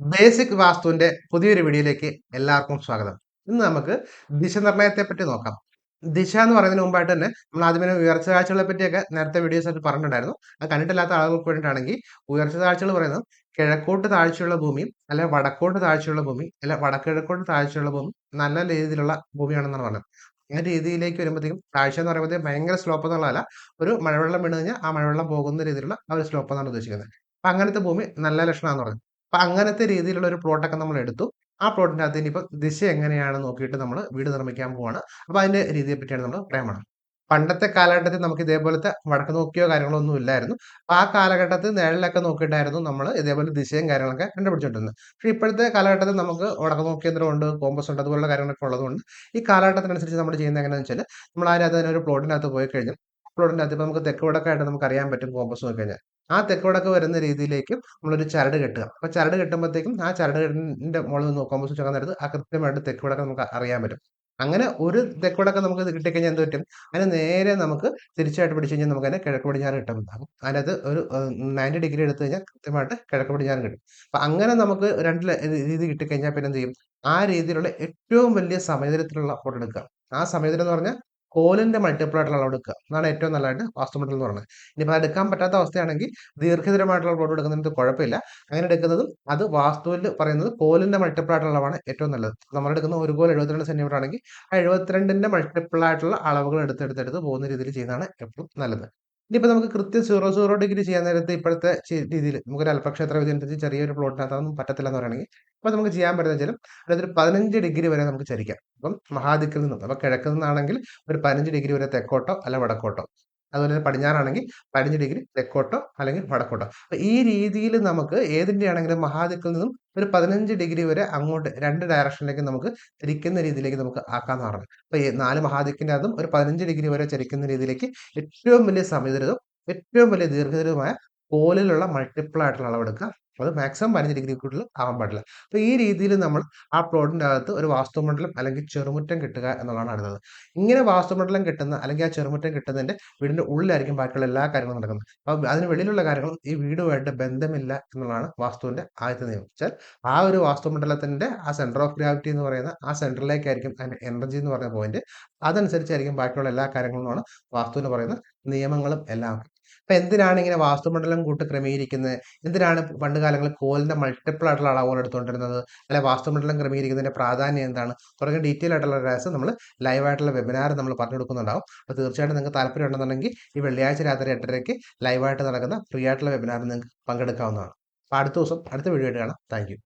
Basic വാസ്തുവിന്റെ പുതിയൊരു വീഡിയോയിലേക്ക് എല്ലാവർക്കും സ്വാഗതം. ഇന്ന് നമുക്ക് ദിശ നിർണയത്തെ പറ്റി നോക്കാം. ദിശ എന്ന് പറയുന്നതിന് മുമ്പായിട്ട് തന്നെ നമ്മൾ ആദ്യമേ ഉയർച്ച കാഴ്ചകളെ പറ്റിയൊക്കെ നേരത്തെ വീഡിയോസ് ആയിട്ട് പറഞ്ഞിട്ടുണ്ടായിരുന്നു. അത് കണ്ടിട്ടില്ലാത്ത ആളുകൾക്ക് വേണ്ടിയിട്ടാണെങ്കിൽ ഉയർച്ച താഴ്ചകൾ പറയുന്നത് കിഴക്കോട്ട് താഴ്ചയുള്ള ഭൂമിയും അല്ലെ വടക്കോട്ട് താഴ്ചയുള്ള ഭൂമി അല്ലെ വടക്കിഴക്കോട്ട് താഴ്ചയുള്ള ഭൂമി നല്ല രീതിയിലുള്ള ഭൂമിയാണെന്നാണ് പറഞ്ഞത്. ആ രീതിയിലേക്ക് വരുമ്പോഴത്തേക്കും താഴ്ച എന്ന് പറയുമ്പോഴത്തേക്കും ഭയങ്കര സ്ലോപ്പ് എന്നുള്ളതല്ല ഒരു മഴവെള്ളം വീണ് കഴിഞ്ഞാൽ ആ മഴവെള്ളം പോകുന്ന രീതിയിലുള്ള ആ ഒരു സ്ലോപ്പ് എന്നാണ് ഉദ്ദേശിക്കുന്നത്. അപ്പൊ അങ്ങനത്തെ ഭൂമി നല്ല ലക്ഷണമാണെന്ന് പറഞ്ഞു. അപ്പൊ അങ്ങനത്തെ രീതിയിലുള്ള ഒരു പ്ലോട്ടൊക്കെ നമ്മൾ എടുത്തു. ആ പ്ലോട്ടിന്റെ അകത്ത് ഇനിയിപ്പോൾ ദിശ എങ്ങനെയാണ് നോക്കിയിട്ട് നമ്മൾ വീട് നിർമ്മിക്കാൻ പോവാണ്. അപ്പൊ അതിന്റെ രീതിയെ പറ്റിയാണ് നമ്മൾ പോണത്. പണ്ടത്തെ കാലഘട്ടത്തിൽ നമുക്ക് ഇതേപോലത്തെ വടക്ക് നോക്കിയോ കാര്യങ്ങളോ ഒന്നും ഇല്ലായിരുന്നു ആ കാലഘട്ടത്തിൽ നിഴലൊക്കെ നോക്കിയിട്ടായിരുന്നു നമ്മൾ ഇതേപോലെ ദിശയും കാര്യങ്ങളൊക്കെ കണ്ടുപിടിച്ചിട്ടുണ്ട് പക്ഷെ ഇപ്പോഴത്തെ കാലഘട്ടത്തിൽ നമുക്ക് വടക്ക് നോക്കിയന്ത്രം ഉണ്ട് കോമ്പസ് ഉണ്ട് അതുപോലുള്ള കാര്യങ്ങളൊക്കെ ഉള്ളതുകൊണ്ട് ഈ കാലഘട്ടത്തിനനുസരിച്ച് നമ്മൾ ചെയ്യുന്നത് എങ്ങനെയാണെന്ന് വെച്ചാൽ നമ്മൾ അതിനകത്ത് തന്നെ ഒരു പ്ലോട്ടിനകത്ത് പോയി കഴിഞ്ഞാൽ പ്ലോട്ടിന്റെ അകത്ത് ഇപ്പൊ നമുക്ക് തെക്ക് വടക്കായിട്ട് നമുക്ക് അറിയാൻ പറ്റും കോമ്പസ് നോക്കി കഴിഞ്ഞാൽ ആ തെക്കോടൊക്കെ വരുന്ന രീതിയിലേക്ക് നമ്മളൊരു ചരട് കെട്ടുക. അപ്പൊ ചരട് കെട്ടുമ്പോഴത്തേക്കും ആ ചരട് കെട്ടിന്റെ മുകളിൽ നിന്ന് കോമ്പസ് വെച്ചാൽ നേരത്ത് ആ കൃത്യമായിട്ട് തെക്കോടൊക്കെ നമുക്ക് അറിയാൻ പറ്റും. അങ്ങനെ ഒരു തെക്കോടൊക്കെ നമുക്ക് കിട്ടിക്കഴിഞ്ഞാൽ എന്ത് പറ്റും? അതിന് നേരെ നമുക്ക് തിരിച്ചായിട്ട് പിടിച്ചു കഴിഞ്ഞാൽ നമുക്ക് അതിനെ കിഴക്ക് പടിഞ്ഞാറ് കിട്ടാൻ പറ്റും. അതിനകത്ത് ഒരു നയന്റി ഡിഗ്രി എടുത്തു കഴിഞ്ഞാൽ കൃത്യമായിട്ട് കിഴക്ക് പടിഞ്ഞാറ് കിട്ടും. അപ്പൊ അങ്ങനെ നമുക്ക് രണ്ട് രീതി കിട്ടിക്കഴിഞ്ഞാൽ പിന്നെ എന്ത് ചെയ്യും? ആ രീതിയിലുള്ള ഏറ്റവും വലിയ സമയത്തിലുള്ള ഫോട്ടോ എടുക്കുക. ആ സമയത്തിന് എന്ന് പറഞ്ഞാൽ കോലിന്റെ മൾട്ടിപ്പിൾ ആയിട്ടുള്ള അളവ് എടുക്കുക. എന്നാണ് ഏറ്റവും നല്ലതായിട്ട് വാസ്തുമണ്ഡലം എന്ന് പറയുന്നത്. ഇനിയിപ്പോൾ എടുക്കാൻ പറ്റാത്ത അവസ്ഥയാണെങ്കിൽ ദീർഘതരമായിട്ടുള്ള പ്ലോട്ട് എടുക്കുന്നതിന് കുഴപ്പമില്ല. അങ്ങനെ എടുക്കുന്നതും അത് വാസ്തുവിൽ പറയുന്നത് കോലിന്റെ മൾട്ടിപ്പിൾ ആയിട്ടുള്ള അളവാണ് ഏറ്റവും നല്ലത്. നമ്മൾ എടുക്കുന്ന ഒരു കോൽ എഴുപത്തിരണ്ട് സെന്റിമീറ്റർ ആണെങ്കിൽ ആ എഴുപത്തിരണ്ടിന്റെ മൾട്ടിപ്പിൾ ആയിട്ടുള്ള അളവുകൾ എടുത്തെടുത്തെടുത്ത് പോകുന്ന രീതിയിൽ ചെയ്യുന്നതാണ് എപ്പോഴും നല്ലത്. ഇനിയിപ്പോൾ നമുക്ക് കൃത്യം സീറോ സീറോ ഡിഗ്രി ചെയ്യാൻ നേരത്തെ ഇപ്പോഴത്തെ രീതിയിൽ നമുക്കൊരു അല്പക്ഷേത്ര വിധി അനുസരിച്ച് ചെറിയൊരു പ്ലോട്ടിനകത്ത് അതൊന്നും പറ്റത്തില്ല എന്ന് പറയുകയാണെങ്കിൽ അപ്പോൾ നമുക്ക് ചെയ്യാൻ പറ്റുന്ന വെച്ചാൽ അതായത് പതിനഞ്ച് ഡിഗ്രി വരെ നമുക്ക് ചരിക്കാം. അപ്പം മഹാദിക്കിൽ നിന്നും അപ്പോൾ കിഴക്ക് നിന്നാണെങ്കിൽ ഒരു പതിനഞ്ച് ഡിഗ്രി വരെ തെക്കോട്ടോ അല്ല വടക്കോട്ടോ. അതുപോലെ തന്നെ പടിഞ്ഞാറാണെങ്കിൽ പതിനഞ്ച് ഡിഗ്രി തെക്കോട്ടോ അല്ലെങ്കിൽ വടക്കോട്ടോ. അപ്പൊ ഈ രീതിയിൽ നമുക്ക് ഏതിന്റെ ആണെങ്കിലും മഹാദിക്കിൽ നിന്നും ഒരു പതിനഞ്ച് ഡിഗ്രി വരെ അങ്ങോട്ട് രണ്ട് ഡയറക്ഷനിലേക്ക് നമുക്ക് തിരിക്കുന്ന രീതിയിലേക്ക് നമുക്ക് ആക്കാൻ പറഞ്ഞു അപ്പൊ നാല് മഹാദിക്കിന്റെ അതും ഒരു പതിനഞ്ച് ഡിഗ്രി വരെ ചരിക്കുന്ന രീതിയിലേക്ക് ഏറ്റവും വലിയ സമയദൂരവും ഏറ്റവും വലിയ ദീർഘദൂരവുമായ കോലിലുള്ള മൾട്ടിപ്പിൾ ആയിട്ടുള്ള അളവെടുക്കുക. അത് മാക്സിമം പതിനഞ്ച് ഡിഗ്രി കൂടുതൽ ആവാൻ പാടില്ല. അപ്പോൾ ഈ രീതിയിൽ നമ്മൾ ആ പ്ലോട്ടിന്റെ അകത്ത് ഒരു വാസ്തുമണ്ഡലം അല്ലെങ്കിൽ ചെറുമുറ്റം കിട്ടുക എന്നുള്ളതാണ് അടുത്തത്. ഇങ്ങനെ വാസ്തുമണ്ഡലം കിട്ടുന്ന അല്ലെങ്കിൽ ആ ചെറുമുറ്റം കിട്ടുന്നതിന്റെ വീടിന്റെ ഉള്ളിലായിരിക്കും ബാക്കിയുള്ള എല്ലാ കാര്യങ്ങളും നടക്കുന്നത്. അപ്പോൾ അതിന് വെളിയിലുള്ള കാര്യങ്ങൾ ഈ വീടുമായിട്ട് ബന്ധമില്ല എന്നുള്ളതാണ് വാസ്തുവിന്റെ ആദ്യത്തെ നിയമം. വെച്ചാൽ ആ ഒരു വാസ്തുമണ്ഡലത്തിന്റെ ആ സെന്റർ ഓഫ് ഗ്രാവിറ്റി എന്ന് പറയുന്ന ആ സെന്ററിലേക്കായിരിക്കും അതിന്റെ എനർജി എന്ന് പറയുന്ന പോയിന്റ് അതനുസരിച്ചായിരിക്കും ബാക്കിയുള്ള എല്ലാ കാര്യങ്ങളും കാര്യങ്ങളുമാണ് വാസ്തുവിന് പറയുന്ന നിയമങ്ങളും എല്ലാം. അപ്പൊ എന്തിനാണ് ഇങ്ങനെ വാസ്തുമണ്ഡലം കൂട്ട് ക്രമീകരിക്കുന്നത് എന്തിനാണ് പണ്ട് കാലങ്ങളിൽ കോലിന്റെ മൾട്ടിപ്പിൾ ആയിട്ടുള്ള അളവുകൾ എടുത്തുകൊണ്ടിരുന്നത്? അല്ലെ വാസ്തുമണ്ഡലം ക്രമീകരിക്കുന്നതിന്റെ പ്രാധാന്യം എന്താണ്? തുടങ്ങിയ ഡീറ്റെയിൽ ആയിട്ടുള്ള രസം നമ്മൾ ലൈവായിട്ടുള്ള വെബിനാർ നമ്മൾ പറഞ്ഞു കൊടുക്കുന്നുണ്ടാവും. അപ്പോൾ തീർച്ചയായിട്ടും നിങ്ങൾക്ക് താല്പര്യം ഉണ്ടെന്നുണ്ടെങ്കിൽ ഈ വെള്ളിയാഴ്ച രാത്രി എട്ടരയ്ക്ക് ലൈവായിട്ട് നടക്കുന്ന ഫ്രീ ആയിട്ടുള്ള വെബിനാറിൽ നിങ്ങൾക്ക് പങ്കെടുക്കാവുന്നതാണ്. അപ്പോൾ അടുത്ത ദിവസം അടുത്ത വീഡിയോ ആയിട്ട് കാണാം. താങ്ക്